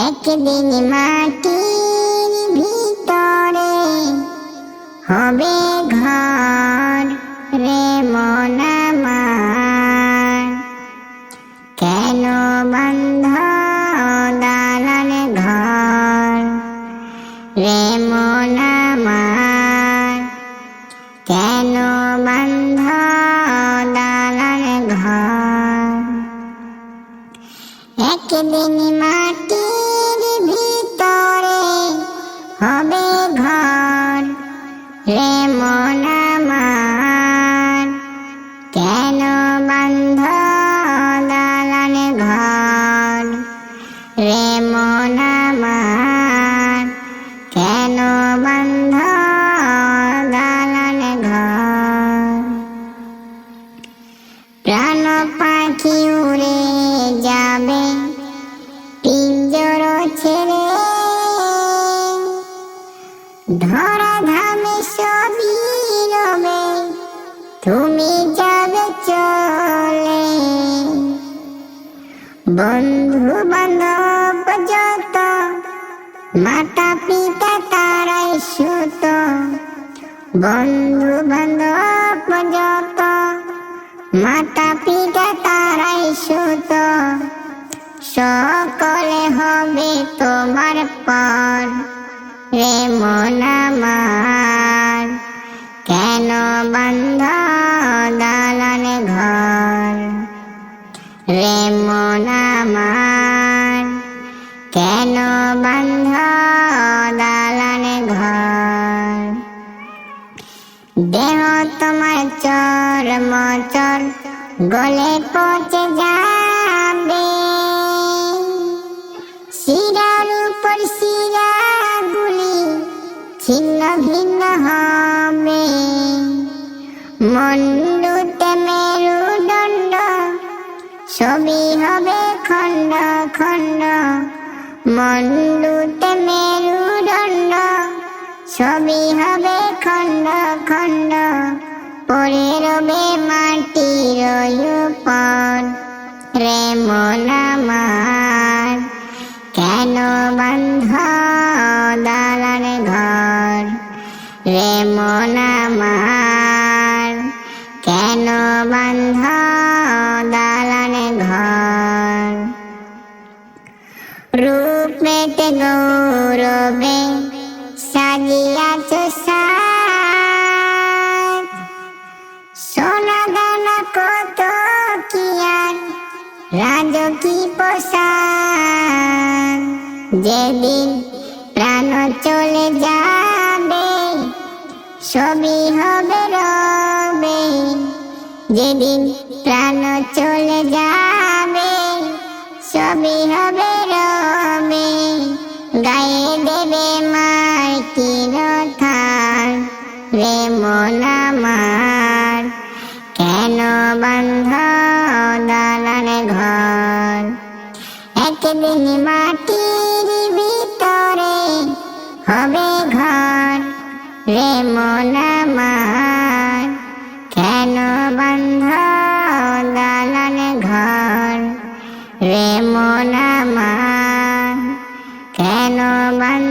একদিন মাটির ভিতরে হবে ঘর রে মন কেন বন্ধ দালান ঘর? রে মন কেন বন্ধ দালান ঘর? প্রাণ পাখি উড়ে তুমি যাবে চলে। বন্ধু বান্ধব যত, মাতা পিতা তারাই সুত। বন্ধু বান্ধব যত, মাতা পিতা তারাই সুত। সকলে হবে তোমার পর, রে মন আমার। কেন বন্ধ দালান ঘর? দেহ তোমার চর মচর, গলে পচে যাবে। শিরার উপর শিরা গুলি ছিন্ন ভিন্ন হবে। মন্ডুতে মেরুদণ্ড ছবি হবে খণ্ড খণ্ড। মন্ডুতে মেরুদণ্ড ছবি হবে খণ্ড খণ্ড। পরে রবে মাটির উপর। রে মন রূপ মেতে গৌরবে সাজিয়াছ সাজ। সোনা কত কি আর, রাজকি পোশাক। যেদিন প্রাণ চলে যাবে ছবি হবে রবে। যেদিন প্রাণ চলে যাবে ছবি হবে এই মাটির ভিতরে হবে ঘর রে মন আমার। কেন বন্ধ দালন ঘর রে মন কেন বন্ধ